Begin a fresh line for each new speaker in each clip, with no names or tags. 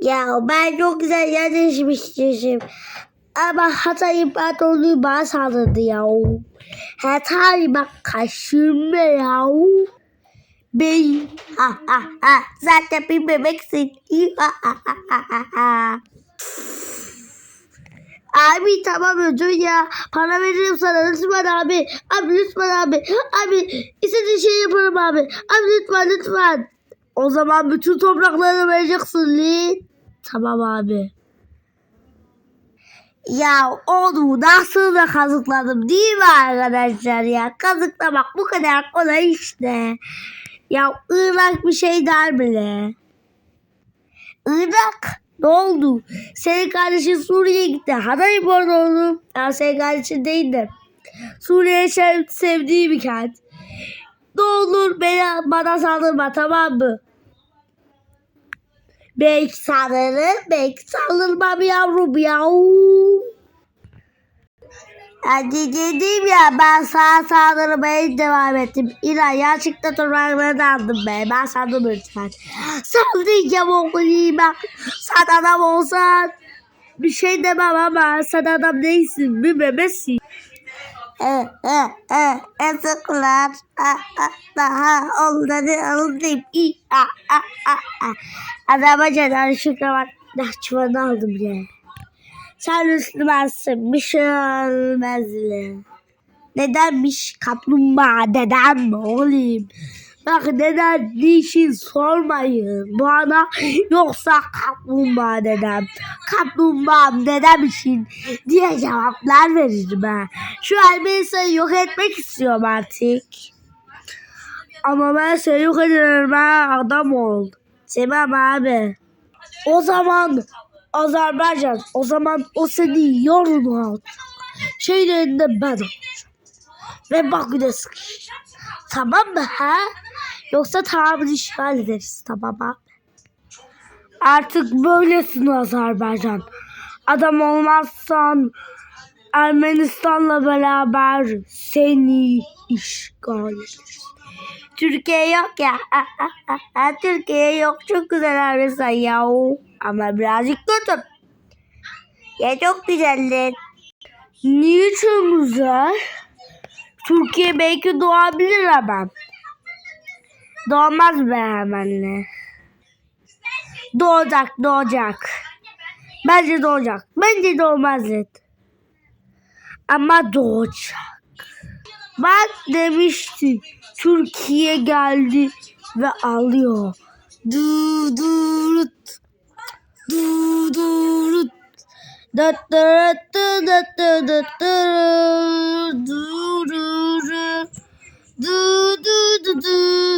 Ya ben çok güzel yerleşmiştim. Ama Hatay İmparatorluğu bana saldırdı ya. Hatay bak kaşınma ya. Ben ha ha ha zaten bir bebeksin. Ha, ha, ha, ha, ha. Abi tamam özür ya. Para veririm sana lütfen abi. Abi lütfen abi. Abi istediğin şeyi yaparım abi. Abi lütfen lütfen. O zaman bütün topraklarını vereceksin Lin. Tamam abi. Ya onu nasıl da kazıkladım değil mi arkadaşlar ya? Kazıklamak bu kadar kolay işte. Ya Irak bir şey der bile. Irak ne oldu? Senin kardeşin Suriye'ye gitti. Haday bu arada oğlum. Ya senin kardeşin değil de. Suriye sev, sevdiği bir kent. Ne olur beni, bana saldırma tamam mı? Belki saldırırım, belki saldırmam yavrum ya. Hadi dedim ya ben sana saldırmaya devam ettim. İnan gerçekten topraklarını aldım be. Ben sandım lütfen. Saldıracağım oğlum bak. Sen adam olsan bir şey demem ama sen adam değilsin. Bir bebesin yazıklar daha onları aldım. Adama canım şükür var. Dahçıvanı aldım ya. Sen Müslümansın. Bir şey olmazlı. Nedenmiş kaplumbağa? Neden mi olayım? Bak neden niçin sormayın bana yoksa kaplumbağa neden kaplumbağa neden için diye cevaplar veririm ben. Şu an ben seni yok etmek istiyorum artık. Ama ben seni yok ederim ha adam ol. Tamam abi. O zaman Azerbaycan o zaman o seni yorun alacak. Şeylerinde ben olacağım. Ve Bakü'de sıkışacağım. Tamam mı ha? Yoksa tamamını işgal ederiz tamam mı? Artık böylesin Azerbaycan. Adam olmazsan Ermenistan'la beraber seni işgal ederiz. Türkiye yok ya. Türkiye yok. Çok güzel Ermenistan ya. Ama birazcık kötü. Ya çok güzeldi. Niçin güzel? Türkiye belki doğabilir ama. Doğmaz be hemenle. Doğacak, doğacak. Bence doğacak. Bence doğmaz et. Ama doğacak. Bak demiştim. Türkiye geldi ve alıyor. Du du du du du du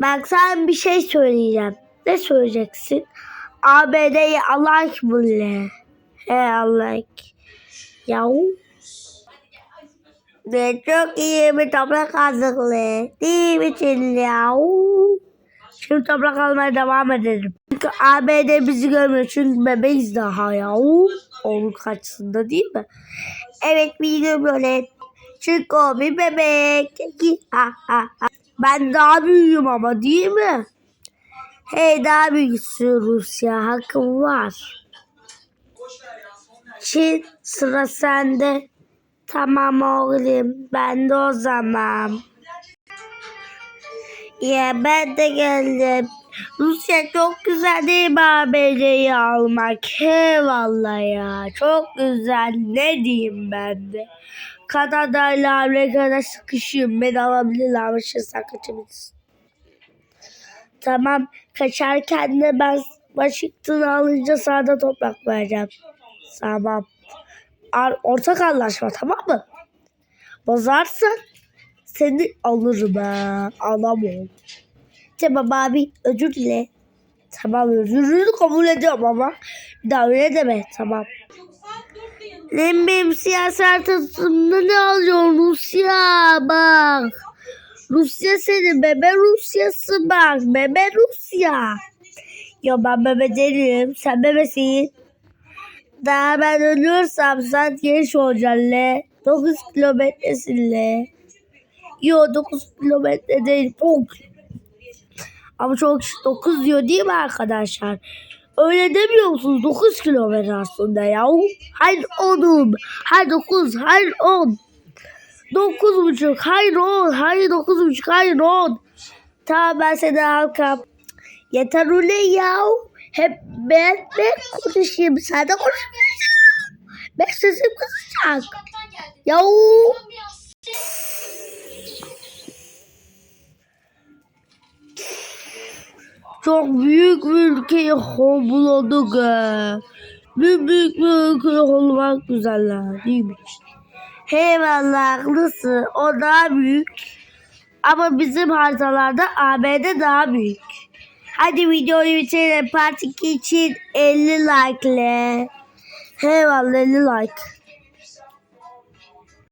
Bak sen bir şey söyleyeceğim. Ne söyleyeceksin? ABD'yi Allah bulle. He Allah. Yahu. Ve çok iyi bir toprak hazırlığı. Değil mi Çinli ya? Şimdi toprak almaya devam edelim. Çünkü ABD bizi görmüyor. Çünkü bebeğiz daha ya. Onun karşısında değil mi? Evet bizi görmüyor. Çünkü o bir bebek. Ha, ha, ha. Ben daha büyüğüm ama değil mi? Hey daha büyüksün Rusya. Hakkım var. Çin sıra sende. Tamam oğlum ben de o zaman. Ya ben de geldim. Rusya çok güzel değil mi ABC'yi almak? Eyvallah ya çok güzel ne diyeyim ben de. Kanada ile Amerika'da sıkışıyorum. Beni alabilirler ama şimdi sen kaçabilirsin. Tamam kaçarken de ben Washington'ı alınca sana toprak vereceğim. Tamam ortak anlaşma tamam mı? Bozarsan seni alırım ha. Anam ol. Tamam abi özür dile. Tamam özürünü kabul ediyorum ama bir daha öyle deme tamam. Lan benim siyaset tasımda ne alıyorsun Rusya bak. Rusya senin bebe Rusyası bak bebe Rusya. Ya ben bebe değilim sen bebesin. Daha ben ölürsem sen genç olacaksın le. 9 kilometresin le. Yo 9 kilometre değil. 10 ama çok 9 diyor değil mi arkadaşlar? Öyle demiyor musunuz? 9 kilometre aslında ya. Hayır 10'um. Hayır 9. Hayır 10. 9 buçuk. Hayır 10. Hayır 9 buçuk. Hayır 10. Tamam ben seni halkam. Yeter öyle ya. Hep ben, ben konuşayım. Sen de konuşmayacaksın. Ben sesim kısacak. Ya. Çok büyük bir ülkeyi hovladık. he. Bir büyük bir ülkeyi olmak güzeller değil mi? Eyvallah haklısın. O daha büyük. Ama bizim haritalarda ABD daha büyük. Hadi videoyu bitirelim. Part 2 için 50 like ile. Eyvallah 50 like.